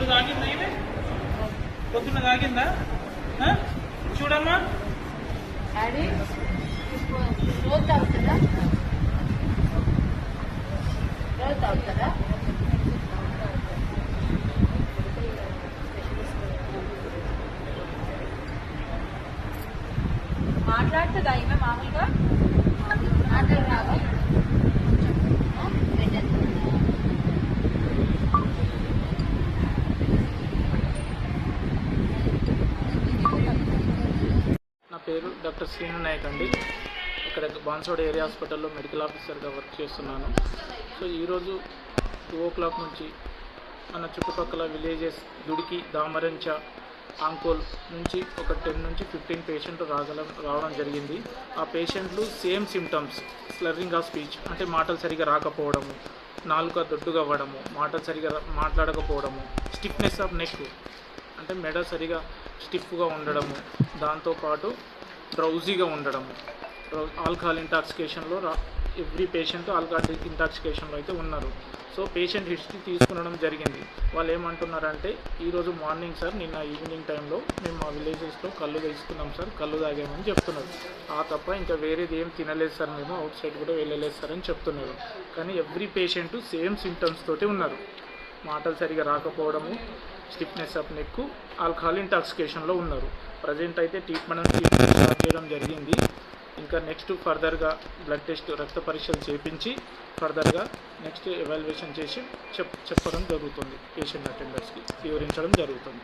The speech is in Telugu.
కళ్ళు తాగిందా ఇవి పొద్దున్న తాగిందా? చూడమ్మా. రోజు తాగుతుందా రోజు తాగుతుందా మాట్లాడుతుందా ఈమె మామూలుగా? మాట్లాడరాదు. పేరు డాక్టర్ శ్రీను నాయక్ అండి. ఇక్కడ బాన్సోడ్ ఏరియా హాస్పిటల్లో మెడికల్ ఆఫీసర్గా వర్క్ చేస్తున్నాను. సో ఈరోజు టూ ఓ క్లాక్ నుంచి మన చుట్టుపక్కల విలేజెస్ దుడికి దామరంచ ఆంకోల్ నుంచి ఒక టెన్ నుంచి ఫిఫ్టీన్ పేషెంట్ రాగల రావడం జరిగింది. ఆ పేషెంట్లు same symptoms slurring of speech అంటే మాటలు సరిగా రాకపోవడము నాలుక దొడ్డుగా అవ్వడము మాటలు సరిగా మాట్లాడకపోవడము స్టిఫ్నెస్ ఆఫ్ నెక్ అంటే మెడ సరిగా స్టిఫ్గా ఉండడము దాంతోపాటు డ్రౌజీగా ఉండడము ఆల్కహాల్ ఇంటాక్సికేషన్లో రా ఎవ్రీ పేషెంట్ ఆల్కహాల్ ఇంటాక్సికేషన్లో అయితే ఉన్నారు. సో పేషెంట్ హిస్టరీ తీసుకునడం జరిగింది. వాళ్ళు ఏమంటున్నారంటే ఈరోజు మార్నింగ్ సార్ నిన్న ఈవినింగ్ టైంలో మేము మా విలేజెస్లో కళ్ళు తీసుకున్నాం సార్ కళ్ళు తాగామని చెప్తున్నారు. ఆ తప్ప ఇంకా వేరేది ఏం తినలేదు సార్ మేము అవుట్ సైడ్ కూడా వెళ్ళలేదు సార్ అని చెప్తున్నారు. కానీ ఎవ్రీ పేషెంట్ సేమ్ సిమ్టమ్స్ తోటి ఉన్నారు. మాటలు సరిగా రాకపోవడము స్టిఫ్నెస్ ఆఫ్ నెక్ ఆల్కహాల్ ఇంటాక్సికేషన్లో ఉన్నారు. ప్రజెంట్ అయితే ట్రీట్మెంట్ స్టార్ట్ చేయడం జరిగింది. ఇంకా నెక్స్ట్ ఫర్దర్గా బ్లడ్ టెస్ట్ రక్త పరీక్షలు చేపించి ఫర్దర్గా నెక్స్ట్ ఎవాల్యుయేషన్ చేసి చెప్ చెప్పడం జరుగుతుంది. పేషెంట్ అటెండర్స్కి వివరించడం జరుగుతుంది.